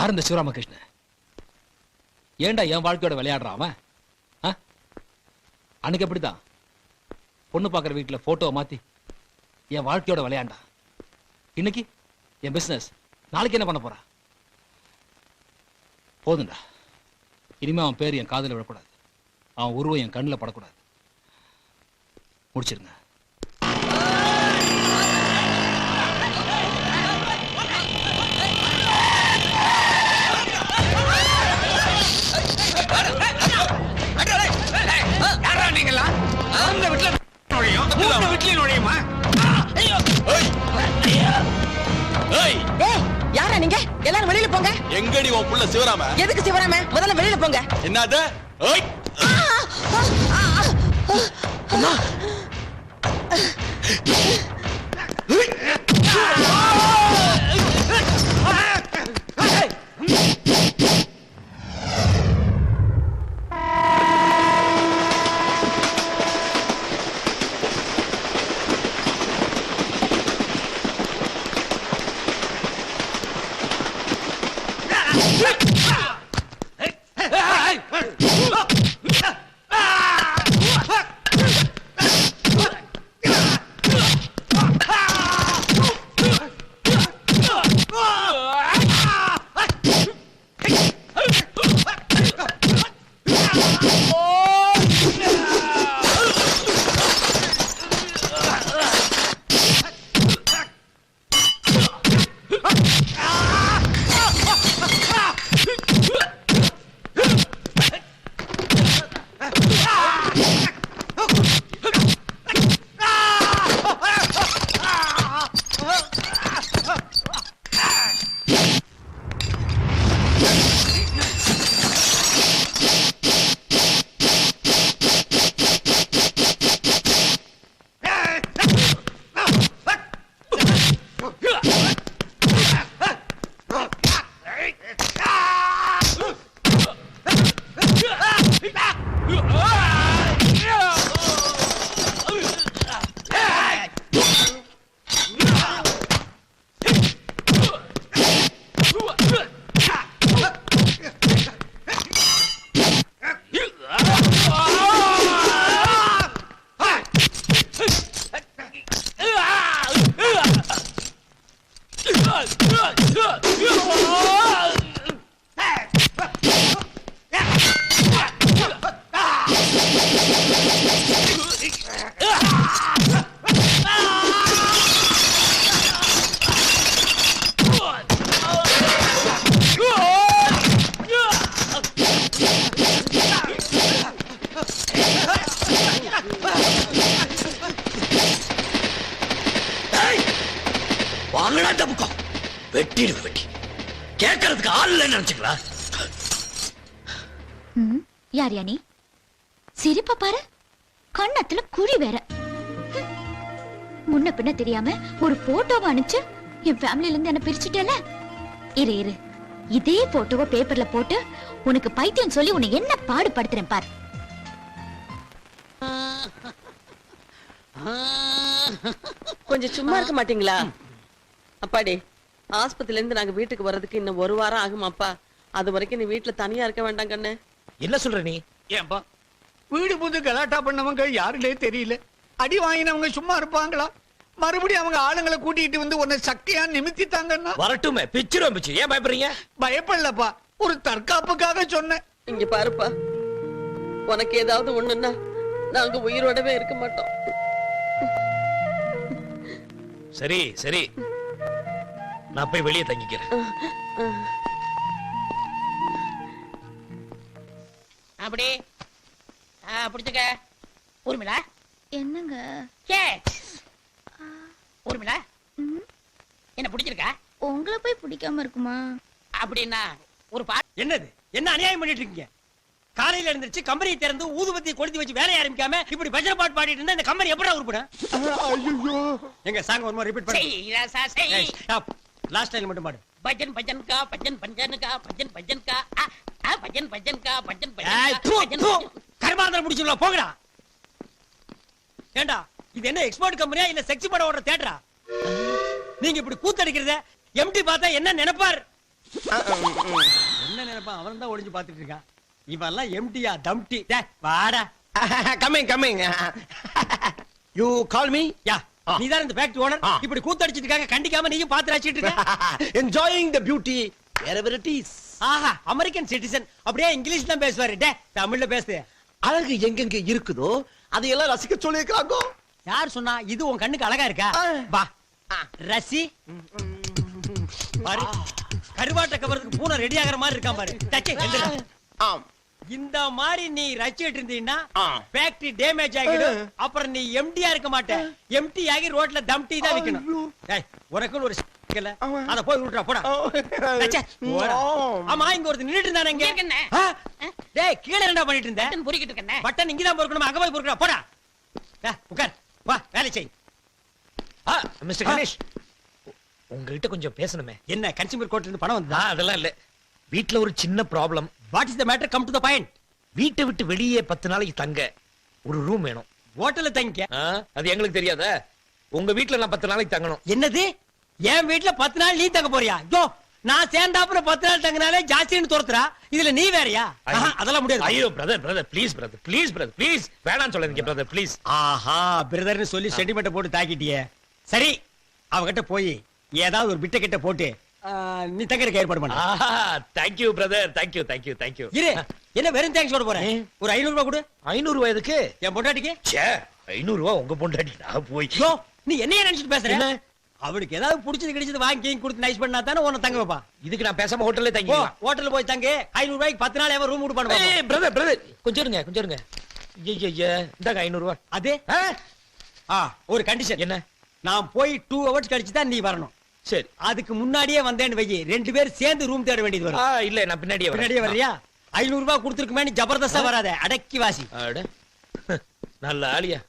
யார் இந்த சிவராமகிருஷ்ணன்? ஏன்டா என் வாழ்க்கையோட விளையாடுறான் அவன்? ஆ? அன்னைக்கு எப்படிதான் பொண்ணு பார்க்குற வீட்டில் போட்டோவை மாற்றி என் வாழ்க்கையோட விளையாண்டா. இன்னைக்கு என் பிசினஸ் நாளைக்கு என்ன பண்ண போறா? போதும்டா. இனிமே அவன் பேர் என் காதில் விழக்கூடாது. அவன் உருவம் என் கண்ணில் படக்கூடாது. முடிச்சிருங்க. நீங்க? எல்லாரும் வெளியில போங்க. எங்கடி உன் புள்ள சிவராம? எதுக்கு சிவராம? முதல்ல வெளியில போங்க. என்னது? வெட்டிடு வெட்டி கேட்கறதுக்கு ஆள் இல்லைன்னு நினைச்சுங்களா யார் யா நீ? சிரிப்ப பாரு. கண்ணத்துல குழி வேற. முன்ன பின்ன தெரியாம ஒரு போட்டோவை அனுப்பிச்சு என் ஃபேமிலில இருந்து என்ன பிரிச்சுட்டேல இரு இரு. இதே போட்டோவை பேப்பர்ல போட்டு உனக்கு பைத்தியம் சொல்லி உன்னை என்ன பாடுபடுத்துறேன் பார். கொஞ்சம் சும்மா இருக்க மாட்டீங்களா? அப்பாடி. ஆஸ்பத்திரில இருந்து நாங்க வீட்டுக்கு வர்றதுக்கு இன்னும் ஒரு வாரம் ஆகுமாப்பா? அது வரைக்கும் நீ வீட்டுல தனியா இருக்க வேண்டாம் கண்ணு. என்ன சொல்ற நீ? ஏன்பா? வீடு புது கலாட்டா பண்ணவங்க யாருன்னே தெரியல. அடி வாங்கினவங்க சும்மா இருப்பாங்களா? மறுபடியும் அவங்க ஆளுங்களை கூட்டிட்டு வந்து உன்னை சக்கையா நிமித்திட்டாங்கன்னா? வரட்டுமே பிச்சிரும் பிச்சு. ஏன் பயப்படுறீங்க? பயப்படலப்பா. ஒரு தற்காப்புக்காக சொன்னேன். இங்க பாருப்பா. உனக்கு ஏதாவது ஒண்ணுன்னா நாங்க உயிரோடவே இருக்க மாட்டோம். சரி சரி. நான் போய் வெளியே தங்கிக்கிறேன். அப்படி. பிடிச்சுக்க. ஊர்மிளா? என்னங்க? ஊர்மிளா? என்ன பிடிச்சிருக்கா? உங்களை போய் பிடிக்காம இருக்குமா? அப்படின்னா ஒரு பா என்னது? என்ன அநியாயம் பண்ணிட்டு இருக்கீங்க? காலையில எழுந்திருச்சு கம்பெனியை திறந்து ஊதுபத்தி கொளுத்தி வச்சு வேலையை ஆரம்பிக்காம இப்படி பஜனை பாட்டு பாடிட்டு இருந்தா இந்த கம்பெனி எப்படா உருப்படும்? எங்க சாங் ஒரு மாதிரி ரிப்பீட் பண்ணு. லாஸ்ட் டைம் மட்டும் பாடு. பஜன் பஜன் கா பஜன் பஜன் கா பஜன் பஜன் கா ஆ, ஆ, பஜன் பஜன் கா பஜன் பஜன். கர்மாந்திரம் முடிச்சுடலாம் போங்கடா. ஏண்டா இது என்ன எக்ஸ்போர்ட் கம்பெனியா இல்ல செக்ஸ் படம் ஓடுற தேட்டரா நீங்க இப்படி கூத்தடிக்கிறத எம்டி பார்த்தா என்ன நினைப்பார்? என்ன நினைப்பான்? அவன் தான் ஒளிஞ்சு பாத்துட்டு இருக்கான். இவன் எல்லாம் எம்டியா தம்டி வாடா. Coming coming you call me யா நீ தான் இந்த ஃபேக்டரி ஓனர். இப்படி கூத்தடிச்சிட்டு இருக்காங்க கண்டிக்காம நீயும் பாத்து ரசிச்சிட்டு இருக்க enjoying the beauty wherever it is. ஆஹா அமெரிக்கன் சிட்டிசன் அப்படியே இங்கிலீஷ் தான் பேசுவாரு. டே தமிழ்ல பேசு. அழகு எங்கெங்க இருக்குதோ அதையெல்லாம் ரசிக்க சொல்லியிருக்காங்க யார் சொன்னா இது உன் கண்ணுக்கு அழகா இருக்கா. வா. ரசி. பாரு கருவாட்ட கவரத்துக்கு பூனை ரெடி ஆகுற மாதிரி இருக்கான் பாரு. எந்திரா. ஆம். இந்த மாதிரி நீ ரசிச்சிட்டு இருந்தீங்கன்னா. ஃபேக்டரி டேமேஜ் ஆகிடும். அப்புறம் நீ எம்டியா இருக்க மாட்ட. எம்டி ஆகி ரோட்ல தம்டி தான் விக்கணும். டேய் உனக்குன்னு ஒரு. அத போய் விட்டுறா போடா. டச்சே, போடா. ஆமா இங்க ஒருத்தர் நின்னுட்டு இருந்தானே? டேய் கீழ என்னடா பண்ணிட்டு இருந்த? பட்டன் பொறுக்கிட்டு இருக்கேனே பட்டன் இங்க தான் பொறுக்கணும்? அங்க போய் பொறுக்கடா போடா. உட்கார். வா வேலை செய். ஆ மிஸ்டர் கணேஷ் உங்ககிட்ட கொஞ்சம் பேசணுமே. என்ன கன்சியூமர் கோர்ட்ல இருந்து பணம் ஆ, வந்ததா அதெல்லாம் இல்ல. வீட்ல ஒரு சின்ன problem what is the matter come to the point வீட்டை விட்டு வெளியே பத்து நாளைக்கு தங்க. ஒரு ரூம் வேணும். ஹோட்டல்ல தங்கிக்க. ஆ, அது எங்களுக்கு தெரியாத? உங்க வீட்ல நான் பத்து நாளைக்கு தங்கணும். என்னது? என் வீட்ல பத்து நாள் நீ தங்க போறியா? யோ நான் சேர்ந்தாப்புல பத்து நாள் தங்கினாலே ஜாஸ்தின்னு துரத்துறா. இதுல நீ வேறயா? அதெல்லாம் முடியாது. ஐயோ brother brother please brother please brother please வேணாம்னு சொல்லாதீங்க பிரதர் ப்ளீஸ் ஆஹா பிரதர்னு சொல்லி சென்டிமெண்ட் போட்டு தாக்கிட்டியே. சரி அவகிட்ட போய் ஏதாவது ஒரு பிட்ட கிட்ட போட்டு நீ தங்கறதுக்கு ஏற்பாடு பண்ண. Thank you brother thank you thank you thank you இரு என்ன வெறும் தேங்க்ஸ் சொல்ல போறேன் ஒரு ஐநூறு ரூபாய் கொடு. ஐநூறு வயதுக்கு என் பொண்டாட்டிக்கு? ச்சே ஐநூறு ரூபா உங்க பொண்டாட்டி நான் போய். யோ நீ என்னைய நினைச்சிட்டு பேசுற? என்ன? அவளுக்கு ஏதாவது புடிச்சது கிடைச்சது வாங்கி கொடுத்து நைஸ் பண்ணா தானே உன்னை தங்க வைப்பா. இதுக்கு நான் பேசாம ஹோட்டல்ல தங்கிக்கலாம் ஹோட்டல்ல போய் தங்கு. ஐநூறு ரூபாய்க்கு பத்து நாள் எவன் ரூம் விட்டு பண்ணுவாங்க ஏய் பிரதர் பிரதர் கொஞ்சம் இருங்க கொஞ்சம் இருங்க. ஐயா இந்தாங்க ஐநூறு ரூபா அது? ஆ? ஒரு கண்டிஷன் என்ன? நான் போய் டூ ஹவர்ஸ் கழிச்சு தான் நீ வரணும். சரி அதுக்கு முன்னாடியே வந்தேன்னு வை ரெண்டு பேரும் சேர்ந்து ரூம் தேட வேண்டியது வரும். இல்ல நான் பின்னாடியே. பின்னாடியே வர்றியா? ஐநூறு ரூபாய் கொடுத்துருக்குமே நீ ஜபர்தஸ்தா வராத அடக்கி வாசி நல்ல ஆளியா.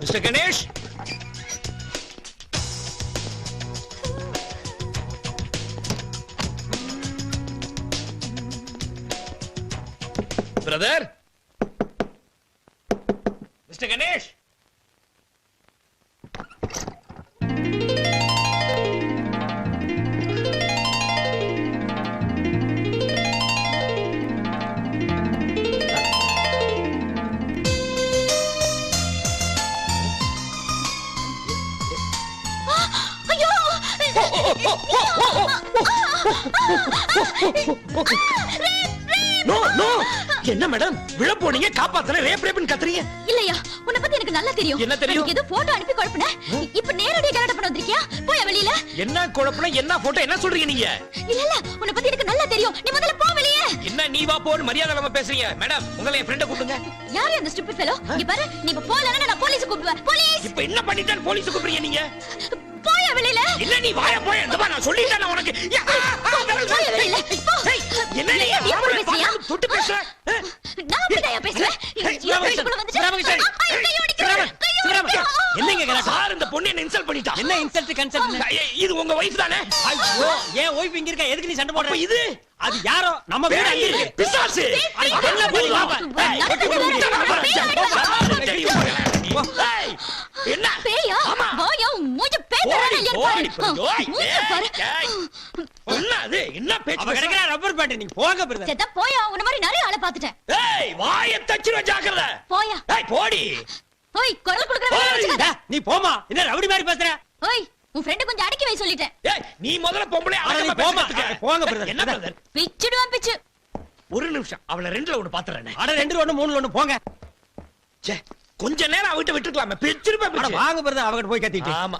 Mister Ganesh? Brother? Ganesh no no என்ன மேடம் விழ போனீங்க காப்பாத்தல ரேப் ரேப்னு கத்துறீங்க. இல்லையா? உன்னை பத்தி எனக்கு நல்லா தெரியும். என்ன தெரியும்? ஏதோ போட்டோ அனுப்பி குழப்பின? இப்ப நேரடியா கலாட்டம் பண்ண வந்திருக்கியா? போய் வெளியில? என்ன குழப்பம் என்ன போட்டோ என்ன சொல்றீங்க நீங்க? இல்ல இல்ல உன்னை பத்தி எனக்கு நல்லா தெரியும். நீ முதல்ல போ வெளியே. என்ன நீ வா போன்னு மரியாதை இல்லாம பேசுறீங்க. மேடம் உங்களை என் ஃப்ரெண்ட கூப்பிடுங்க. யாரு அந்த ஸ்டூபிட் ஃபெலோ இங்க பாரு நீ இப்ப போலனா நான் போலீஸ் கூப்பிடுவேன். போலீஸ் இப்ப என்ன பண்ணிட்டான் போலீஸ் கூப்பிடுறீங்க நீங்க? போய வெளியில. இல்ல நீ வாய போய். இந்த நான் சொல்லிட்டேன் நான் உனக்கு. போய். வெளியில. என்ன நீ? நீ எப்படி பேசுறியா? தொட்டு பேசுற? நான் சிவராமகிருஷ்ணன், ஒடிக்கிறேன். என்னங்க? சார் இந்த பொண்ணு என்ன இன்சல்ட் பண்ணிட்டா? என்ன இன்சல்ட் கன்சல்ட் இது உங்க வைஃப் தானே? ஐயோ ஏன் ஒய்ஃப் இங்க இருக்கா? எதுக்கு நீ சண்டை போடுற? அப்ப இது? அது யாரோ? நம்ம வீடு அங்க இருக்கு. பிசாசு! என்ன. பேய். ஏய், என்ன? பேயா மூஞ்ச பேய் ஓடி, தரானே இல்லையான்னு பாரு. மூஞ்ச பாரு. என்ன அது என்ன பேச்சு அவ? கிடைக்கிற ரப்பர் பேண்ட் நீங்க போங்க பிரதர் செத்தா போயா உன்ன மாதிரி நிறைய ஆளை பாத்துட்டேன் ஏய் வாய தச்சிர ஜாக்கிரத. போயா. ஏய் போடி. ஓய் குரல் கொடுக்கற. நீ போமா என்ன ரவுடி மாதிரி பேசுற? ஓய் உன் ஃப்ரெண்ட் கொஞ்சம் அடக்கி வை சொல்லிட்டேன். ஏய் நீ முதல்ல பொம்பளை அட, நீ அடக்கமா போமா. போங்க, brother. என்ன பிரதர்? பிச்சுடுவான் பிச்சு. ஒரு நிமிஷம். அவள ரெண்டுல ஒண்ணு பாத்துறேன். அட ரெண்டு ஒண்ணு மூணு ஒண்ணு போங்க. ச்சே கொஞ்ச நேரம் அவகிட்ட விட்டுருக்கலாமே. பிச்சிருப்பா அட பிச்சு வாங்க பிரதர். அவகிட்ட போய் கத்திட்டு. ஆமா.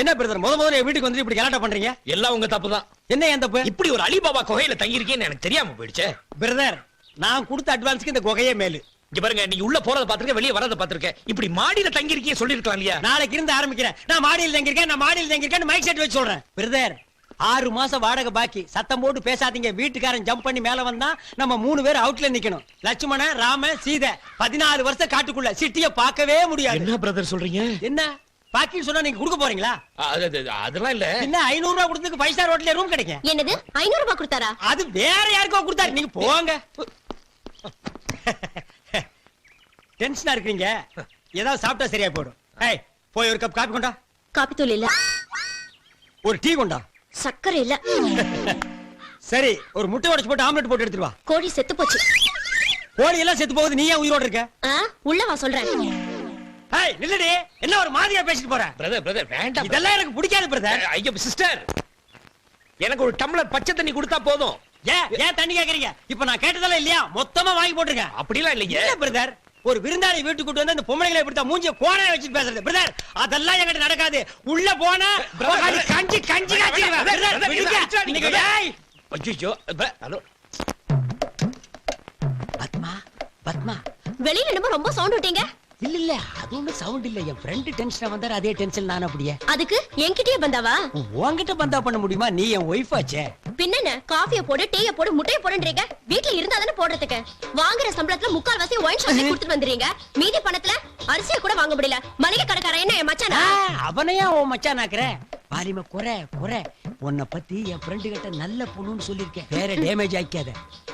என்ன பிரதர்? முத முதல்ல வீட்டுக்கு வந்து இப்படி கலாட்டா பண்றீங்க? எல்லாம் உங்க தப்பு தான் என்ன என் தப்பு? இப்படி ஒரு அலிபாபா குகையில தங்கி இருக்கேன்னு எனக்கு தெரியாம போயிடுச்சே. பிரதர் நான் கொடுத்த அட்வான்ஸ்க்கு இந்த குகையே மேலு. இங்க பாருங்க நீ உள்ள போறத பாத்துருக்க வெளிய வரத பாத்துருக்க இப்படி மாடியில தங்கி இருக்கீங்க சொல்லிருக்கலாம் இல்லையா? நாளைக்கு இருந்து ஆரம்பிக்கிறேன். நான் மாடியில் தங்கியிருக்கேன் நான் மாடியில் தங்கியிருக்கேன் மைக் செட் வச்சு சொல்றேன். பிரதர் ஆறு மாசம் வாடகை பாக்கி. சத்தம் போட்டு பேசாதீங்க. வீட்டுக்காரன் ஜம்ப் பண்ணி மேல வந்தா நம்ம மூணு பேர் அவுட்ல நிக்கணும். லட்சுமணன் ராம சீதை. பதினாலு வருஷம் காட்டுக்குள்ள சிட்டிய பார்க்கவே முடியாது. என்ன பிரதர் சொல்றீங்க? என்ன? பாக்கின்னு சொன்னா நீங்க கொடுக்க போறீங்களா? அது- அது- அதெல்லாம் இல்ல. என்ன ஐநூறு ரூபாய் கொடுத்ததுக்கு ஃபைவ் ஸ்டார் ஹோட்டல்ல ரூம் கிடைக்கும். என்னது? ஐநூறு ரூபாய் கொடுத்தாரா? அது வேற யாருக்கோ கொடுத்தாரு. நீங்க போங்க. டென்ஷனா இருக்கீங்க ஏதாவது சாப்பிட்டா சரியா போயிடும். ஏய் போய் ஒரு கப் காப்பி கொண்டா. காப்பி தூள் இல்ல. ஒரு டீ கொண்டா. சக்கரை இல்ல. சரி ஒரு முட்டை உடைச்சு போட்டு ஆம்லெட் போட்டு எடுத்துட்டு வா. கோழி செத்து போச்சு. கோழி எல்லாம் செத்து போகுது நீ ஏன் உயிரோட இருக்க? உள்ள வா சொல்றேன். ஏய் நில்லுடி. என்ன ஒரு மாதிரியா பேசிட்டு போற? பிரதர் பிரதர் வேண்டாம் இதெல்லாம் எனக்கு பிடிக்காது பிரதர் ஐயோ சிஸ்டர் எனக்கு ஒரு டம்ளர் பச்சை தண்ணி கொடுத்தா போதும். ஏன் ஏன் தண்ணி கேக்குறீங்க? இப்ப நான் கேட்டதெல்லாம் இல்லையா? மொத்தமா வாங்கி போட்டிருக்கேன். அப்படிலாம் இல்லைங்க. இல்ல பிரதர் ஒரு விருந்தாளி வீட்டுக்கு கூட்டு வந்து அந்த பொம்பளைங்களை இப்படி மூஞ்சிய கோணைய வச்சுட்டு பேசுறது. பிரதர் அதெல்லாம் என்கிட்ட நடக்காது. உள்ள போனா. கஞ்சி கஞ்சி காய்ச்சிடுவேன். பத்மா பத்மா வெளியில என்னமோ ரொம்ப சவுண்ட் விட்டீங்க. இல்ல இல்ல அது ஒண்ணு சவுண்ட் இல்ல. என் ஃப்ரெண்ட் டென்ஷனா வந்தாரு அதே டென்ஷன் நான் அப்படியே. அதுக்கு என்கிட்டயே பந்தாவா? உன்கிட்ட பந்தா பண்ண முடியுமா? நீ என் ஒய்ஃப் ஆச்சே. பின்னென்ன? காஃபிய போடு டீய போடு முட்டைய போடுன்றீங்க? வீட்ல இருந்தா தானே போடுறதுக்கு. வாங்குற சம்பளத்துல முக்கால் வாசி ஒயின் ஷாப்ல கொடுத்துட்டு வந்துறீங்க. மீதி பணத்துல அரிசியை கூட வாங்க முடியல. மளிகை கடைக்காரன் என்ன என் மச்சானா? அவனையா உன் மச்சான் ஆக்குற? பாலிம குறை குறை. உன்னை பத்தி என் ஃப்ரெண்டு கிட்ட நல்ல பொண்ணுன்னு சொல்லிருக்கேன் வேற டேமேஜ் ஆக்காத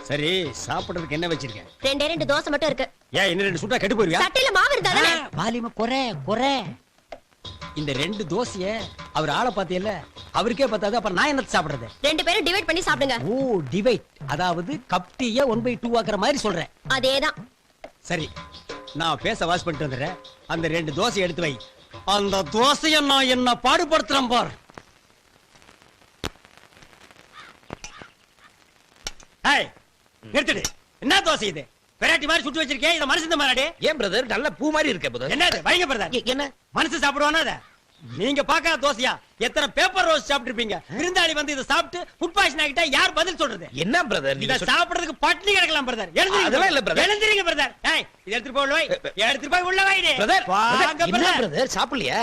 சரி சாப்பிடுறதுக்கு என்ன வச்சிருக்கேன்? ரெண்டே ரெண்டு தோசை மட்டும் இருக்கு. ஏன் இன்னும் ரெண்டு சுட்டா கெட்டு போயிருவியா? சட்டையில மாவு இருந்தா தானே? வாலிம குறை குறை. இந்த ரெண்டு தோசைய அவர் ஆளை பாத்தியல்ல அவருக்கே பத்தாது அப்புறம் நான் என்னத்த சாப்பிடுறது? ரெண்டு பேரும் டிவைட் பண்ணி சாப்பிடுங்க. ஓ டிவைட் அதாவது கப் டீய ஒன் பை டூ ஆக்குற மாதிரி சொல்றேன். அதேதான். சரி நான் பேச வாஷ் பண்ணிட்டு வந்துடுறேன். அந்த ரெண்டு தோசை எடுத்து வை. அந்த தோசைய நான் என்ன பாடுபடுத்துறேன் பார். நிறுத்துடு. என்ன தோசை இது? வெரைட்டி மாதிரி சுட்டு வச்சிருக்கேன் இத மனுஷன் மாறாடி ஏன் பிரதர் நல்ல பூ மாதிரி இருக்கே பிரதர் என்னது? வைங்க பிரதர் என்ன? மனசு சாப்பிடுவானா அத? நீங்க பார்க்காத தோசையா? எத்தனை பேப்பர் ரோஸ் சாப்பிட்டிருப்பீங்க. விருந்தாளி வந்து இதை சாப்பிட்டு ஃபுட் பாய்சன் ஆகிட்டா யார் பதில் சொல்றது? என்ன பிரதர் இத சாப்பிடுறதுக்கு பட்டினி கிடக்கலாம் பிரதர் அதெல்லாம் இல்ல, brother. எழுந்திருங்க பிரதர் ஏய் இது எடுத்துட்டு போய் வை. எடுத்துட்டு போய் உள்ள வைடி பிரதர் வாங்க பிரதர், பிரதர் பிரதர் சாப்பிடலையா?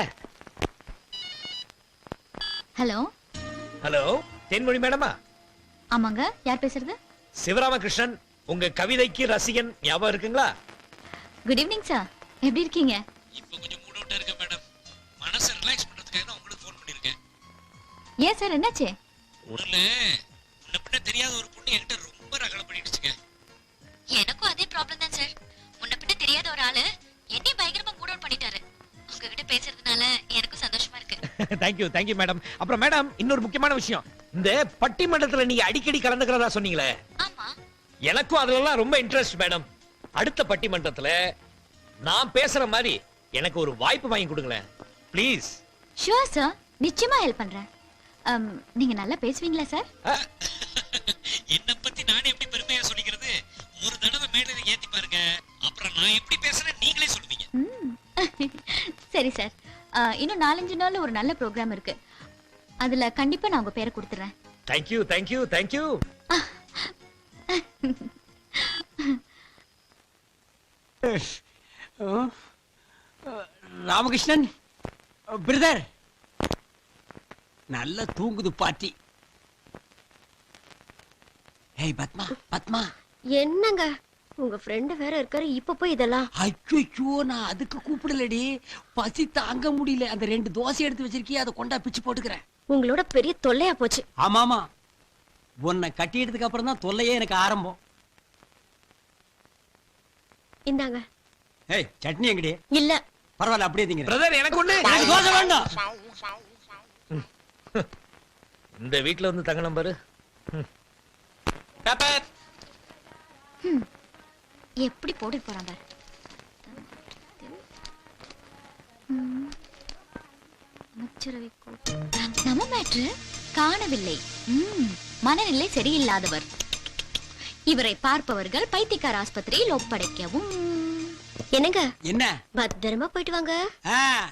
ஹலோ? ஹலோ தென்மொழி மேடமா? ஆமாங்க யார் பேசுறது? சிவராமகிருஷ்ணன். உங்க கவிதைக்கு ரசிகன் ஞாபகம் இருக்குங்களா? குட் ஈவினிங் சார் எப்படி இருக்கீங்க? இப்போ கொஞ்சம் மூட் அவுட்டா இருக்க மேடம் மனசை ரிலாக்ஸ் பண்றதுக்காக தான் உங்களுக்கு ஃபோன் பண்ணிருக்கேன். ஏன் சார் என்னாச்சு? ஒண்ணுல முன்ன பின்ன தெரியாத ஒரு பொண்ணு என்கிட்ட ரொம்ப ரகலை பண்ணிடுச்சுங்க. எனக்கும் அதே ப்ராப்ளம் தான் சார் முன்ன பின்ன தெரியாத ஒரு ஆளு என்னையும் பயங்கரமா மூட் அவுட் பண்ணிட்டாரு. உங்ககிட்ட பேசுறதுனால எனக்கும் சந்தோஷமா இருக்கு. Thank you thank you madam அப்புறம் மேடம் இன்னொரு முக்கியமான விஷயம். இந்த பட்டிமன்றத்துல நீங்க அடிக்கடி கலந்துக்கிறதா சொன்னீங்களே. ஆமா. எனக்கும் அதுலலாம் ரொம்ப இன்ட்ரெஸ்ட் மேடம் அடுத்த பட்டிமன்றத்துல நான் பேசுற மாதிரி எனக்கு ஒரு வாய்ப்பு வாங்கி கொடுங்களேன். ப்ளீஸ் ஷுவர் சார் நிச்சயமா ஹெல்ப் பண்றேன். நீங்க நல்லா பேசுவீங்களா சார் என்ன பத்தி நானே எப்படி பெருமையா சொல்லிக்கிறது? ஒரு தடவை மேடையில ஏத்தி பாருங்க. அப்புறம் நான் எப்படி பேசுறேன் நீங்களே சொல்லுவீங்க. சரி சார் இன்னும் நாலஞ்சு நாள்ல ஒரு நல்ல ப்ரோக்ராம் இருக்கு. அதுல கண்டிப்பா நான் உங்க பேரை கொடுத்துறேன். Thank you thank you thank you Ramakrishnan brother. நல்ல தூங்குது பாட்டி. ஏய் பத்மா பத்மா. என்னங்க? உங்க ஃப்ரெண்டு வேற இருக்காரு இப்ப போய் இதெல்லாம். ஐயோ நான் அதுக்கு கூப்பிடலடி. பசி தாங்க முடியல. அந்த ரெண்டு தோசை எடுத்து வச்சிருக்கிய அதை கொண்டா பிச்சு போட்டுக்கிறேன். உங்களோட பெரிய தொல்லையா போச்சு. ஆமாமா. உன்னை கட்டிட்டதுக்கு அப்புறம் தான் தொல்லையே எனக்கு ஆரம்பம். இந்தாங்க. ஏய் சட்னி எங்கடி? இல்ல. பரவாயில்ல அப்படியே திங்க பிரதர் எனக்கு ஒண்ணு. எனக்கு தோசை வேண்டாம். இந்த வீட்ல வந்து தங்கணும் பாரு. பேப்பர் எப்படி போட்டு போறாங்க. நம்ம மேட்ரு? காணவில்லை. ம், மனநிலை சரியில்லாதவர். இவரை பார்ப்பவர்கள் பைத்தியக்கார ஆஸ்பத்திரியில் ஒப்படைக்கவும் என்னங்க? என்ன? பத்திரமா போயிட்டு வாங்க. ஆ,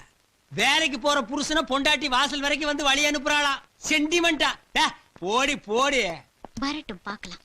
வேலைக்கு போற புருஷனை பொண்டாட்டி வாசல் வரைக்கும் வந்து வழி அனுப்புறாளாம். சென்டிமெண்டா போடி போடி. வரட்டும் பார்க்கலாம்.